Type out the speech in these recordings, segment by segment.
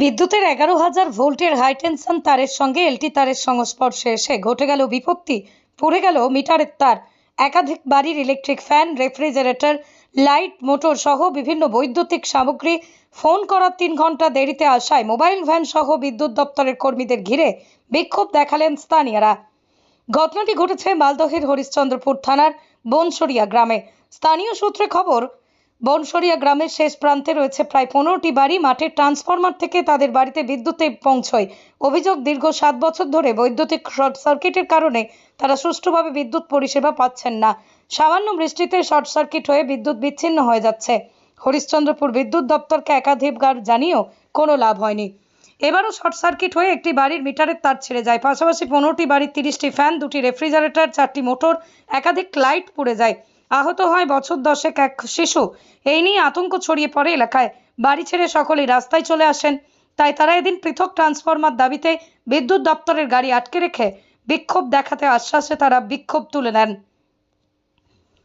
বিদ্যুতের এগারো হাজার ভোল্টের হাইটেনশন তারের সঙ্গে এলটি তারের সংস্পর্শে এসে ঘটে গেল বিপত্তি। পড়ে গেল মিটারের তার। একাধিক বাড়ির electric fan refrigerator light motor সহ বিভিন্ন বৈদ্যুতিক সামগ্রী ফোন করার তিন ঘণ্টা দেরিতে আসায় মোবাইল ভ্যান সহ বিদ্যুৎ দপ্তরের কর্মীদের ঘিরে বিক্ষোভ দেখালেন স্থানীয়রা। ঘটনাটি ঘটেছে মালদহের হরিশ্চন্দ্রপুর থানার বনসরিয়া গ্রামে। স্থানীয় সূত্রে খবর বনসরিয়া গ্রামের শেষ প্রান্তে রয়েছে প্রায় পনেরোটি বাড়ি। মাঠের ট্রান্সফরমার থেকে তাদের বাড়িতে বিদ্যুতে পৌঁছয়। অভিযোগ দীর্ঘ সাত বছর ধরে বৈদ্যুতিক শর্ট সার্কিটের কারণে তারা সুষ্ঠুভাবে বিদ্যুৎ পরিষেবা পাচ্ছেন না। সামান্য বৃষ্টিতে শর্ট সার্কিট হয়ে বিদ্যুৎ বিচ্ছিন্ন হয়ে যাচ্ছে। হরিশ্চন্দ্রপুর বিদ্যুৎ দপ্তরকে একাধিকবার জানিয়েও কোনো লাভ হয়নি। এবারও শর্ট সার্কিট হয়ে একটি বাড়ির মিটারের তার ছেড়ে যায়। পাশাপাশি পনেরোটি বাড়ির তিরিশটি ফ্যান, দুটি রেফ্রিজারেটর, চারটি মোটর, একাধিক লাইট পুড়ে যায়। আহত হয় বছর দশেক এক শিশু। এই নিয়ে আতঙ্ক ছড়িয়ে পড়ে এলাকায়। বাড়ি ছেড়ে সকলেই রাস্তায় চলে আসেন। তাই তারা এদিন পৃথক ট্রান্সফরমার দাবিতে বিদ্যুৎ দপ্তরের গাড়ি আটকে রেখে বিক্ষোভ দেখাতে আশ্বাসে তারা বিক্ষোভ তুলে নেন।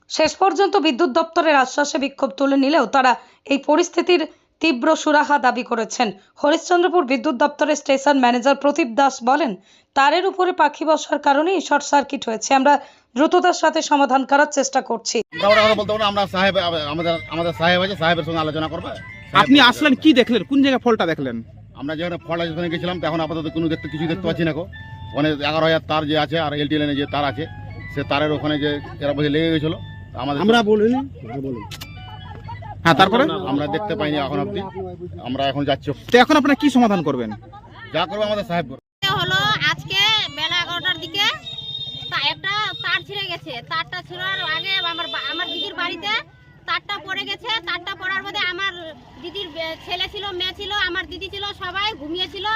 শেষ পর্যন্ত বিদ্যুৎ দপ্তরের আশ্বাসে বিক্ষোভ তুলে নিলেও তারা এই পরিস্থিতির তীব্র সুরাহা দাবি করেছেন। হরিশ্চন্দ্রপুর বিদ্যুৎ দপ্তরের স্টেশন ম্যানেজার প্রদীপ দাস বলেন তারের উপরে পাখি বসার কারণেই শর্ট সার্কিট হয়েছে। আমরা দ্রুততার সাথে সমাধান করার চেষ্টা করছি। আমরা ওরা কথা বলতে পারব না, আমরা সাহেব আমাদের আমাদের সাহেব আছে সাহেবের সঙ্গে আলোচনা করব। আপনি আসলেন কি দেখলেন? কোন জায়গায় ফলটা দেখলেন? আমরা যেখানে ফল যেখানে গেছিলাম তখন আপাতত কোনো দেখতে কিছু দেখতে পাচ্ছি না গো। ওখানে এগারো হাজার তার যে আছে আর এলটি লাইনে যে তার আছে সে তারের ওখানে যে এরা বসে লেগে গেছিল। আমাদের আমরা বলিনি বলুন। হ্যাঁ তারপরে? আমরা দেখতে পাইনি এখন অব্দি আমরা এখন যাচ্ছি। তো এখন আপনারা কি সমাধান করবেন? যা করব আমাদের সাহেব হলো আজকে বেলা এগারোটার দিকে। একটা তার ছিঁড়ে গেছে। তারটা ছিঁড়ার আগে আমার আমার দিদির বাড়িতে তারটা পড়ে গেছে। তারটা পড়ার মধ্যে আমার দিদির ছেলে ছিল মেয়ে ছিল আমার দিদি ছিল সবাই ঘুমিয়েছিল।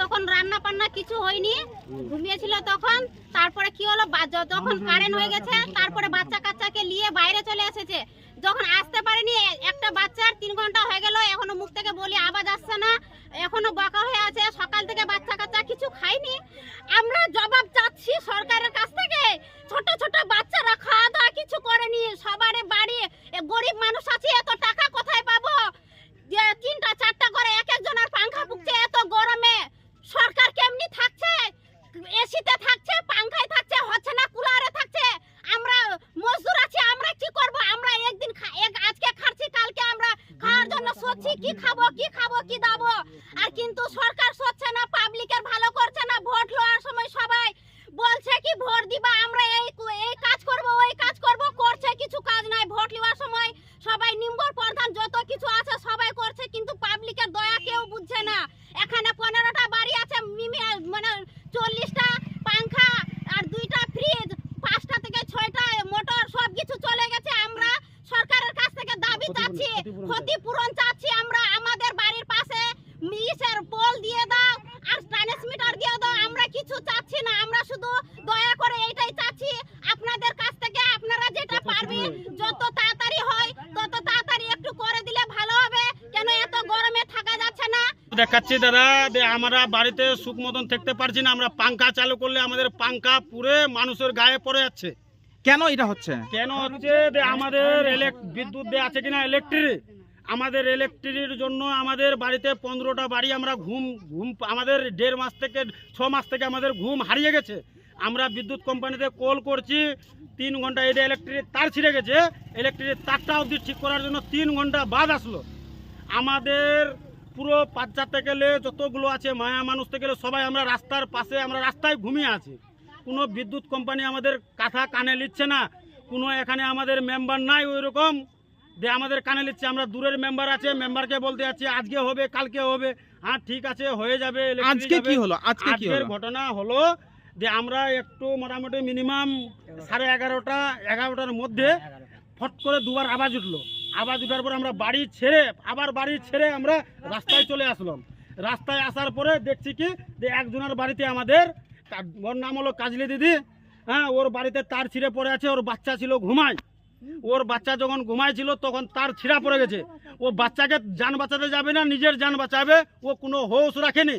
তখন রান্না বান্না কিছু হয়নি। ঘুমিয়েছিল তখন। তারপরে কি হলো? যখন কারেন্ট হয়ে গেছে তারপরে বাচ্চা কাচ্চাকে নিয়ে বাইরে চলে এসেছে। যখন আসতে পারেনি, একটা বাচ্চার তিন ঘণ্টা হয়ে গেল, এখনও মুখ থেকে বলি আওয়াজ আসছে না, এখনও বাঁকা হয়ে আছে, সকাল থেকে বাচ্চা কাচ্চা কিছু খাইনি। আমরা জবাব চাচ্ছি সরকারের কাছ থেকে, ছোট ছোট বাচ্চারা খাওয়া দাওয়া কিছু করেনি সবারে বাড়ি গরিব মানুষ আছে, এত টাকা কোথায় পাবো? তিনটা, চারটা করে এক একজনের পাংখা পুকছে এত গরমে। সরকার কেমনি থাকছে? এসিতে থাকছে পাংখায় থাকছে হচ্ছে না কুলারে থাকছে আমরা মজদুর আছি আমরা কি করব আমরা একদিন খা- এক আজকে খাচ্ছি কালকে আমরা খাওয়ার জন্য সোচ্ছি কি খাব কি দাবো? আর কিন্তু সরকার সচ্ছে না পাবলিকের ভালো করছে না ভোট লওয়ার সময় সবাই বলছে কি ভোট দিবা আমরা এই এই কাজ করব ওই কাজ করব। করছে কিছু কাজ নাই ভোট নেওয়ার সময় সবাই নিম্বর প্রধান যত কিছু আছে সবাই করছে কিন্তু পাবলিকের দয়া কেউ বুঝছে না। এখানে পনেরোটা বাড়ি আছে মিমি মানে চল্লিশটা পাংখা আর দুইটা ফ্রিজ পাঁচটা থেকে ছয়টা মোটর সব কিছু চলে গেছে। আমরা সরকারের কাছ থেকে দাবি চাচ্ছি ক্ষতিপূরণ চাচ্ছি আমরা আমাদের বাড়ির পাশে মিসের পোল দিয়ে দাও আর ট্রান্সমিটার দিয়ে দাও আমরা কিছু চাচ্ছি না আমরা শুধু দয়া করে এইটাই চাচ্ছি আপনাদের কাছ থেকে আপনারা যেটা পারবেন যত তাড়াতাড়ি হয় তত তাড়াতাড়ি একটু করে দিলে ভালো হবে। কেন এত গরমে থাকা যাচ্ছে না? দেখাচ্ছি দাদা আমরা বাড়িতে সুখ মতন থাকতে পারছি না। আমরা পাঙ্খা চালু করলে আমাদের পাঙ্খা পুরে মানুষের গায়ে পড়ে যাচ্ছে। কেন এটা হচ্ছে? কেন হচ্ছে? আমাদের বিদ্যুৎ দেওয়া আছে কিনা ইলেকট্রিক আমাদের ইলেকট্রিকের জন্য আমাদের বাড়িতে পনেরোটা বাড়ি আমরা ঘুম ঘুম আমাদের দেড় মাস থেকে ছ মাস থেকে আমাদের ঘুম হারিয়ে গেছে। আমরা বিদ্যুৎ কোম্পানিতে কল করছি তিন ঘণ্টা এটা ইলেকট্রিক তার ছিঁড়ে গেছে ইলেকট্রিক তারটা অবধি ঠিক করার জন্য তিন ঘণ্টা বাদ আসলো। আমাদের পুরো থেকে গেলে যতগুলো আছে মায়া মানুষ থেকে গেলে সবাই আমরা রাস্তার পাশে আমরা রাস্তায় ঘুমিয়ে আছি। কোনো বিদ্যুৎ কোম্পানি আমাদের কথা কানে নিচ্ছে না কোনো এখানে আমাদের মেম্বার নাই ওই রকম যে আমাদের কানে নিচ্ছে আমরা দূরের মেম্বার আছে মেম্বারকে বলতে যাচ্ছি আজকে হবে কালকে হবে। হ্যাঁ ঠিক আছে হয়ে যাবে আজকে কি হলো? আজকে ঘটনা হলো যে আমরা একটু মোটামুটি মিনিমাম সাড়ে এগারোটা এগারোটার মধ্যে ফট করে দুবার আওয়াজ উঠল। আওয়াজ উঠার পর আমরা বাড়ি ছেড়ে আবার বাড়ি ছেড়ে আমরা রাস্তায় চলে আসলাম। রাস্তায় আসার পরে দেখছি কি যে একজনের বাড়িতে আমাদের ওর নাম হলো কাজলি দিদি। হ্যাঁ ওর বাড়িতে তার ছিঁড়ে পড়ে আছে ওর বাচ্চা ছিল ঘুমায়। ওর বাচ্চা যখন ঘুমাইছিল তখন তার ছিঁড়া পড়ে গেছে। ও বাচ্চাকে যান বাঁচাতে যাবে না নিজের যান বাঁচাবে ও কোনো হোশ রাখেনি।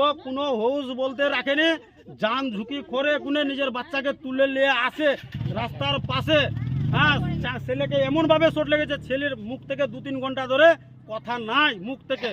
ও কোনো হোশ বলতে রাখেনি যান ঝুঁকি করে কোনে নিজের বাচ্চাকে তুলে নিয়ে আসে রাস্তার পাশে। হ্যাঁ ছেলেকে এমনভাবে চোট লেগেছে, ছেলের মুখ থেকে দু তিন ঘণ্টা ধরে কথা নাই, মুখ থেকে।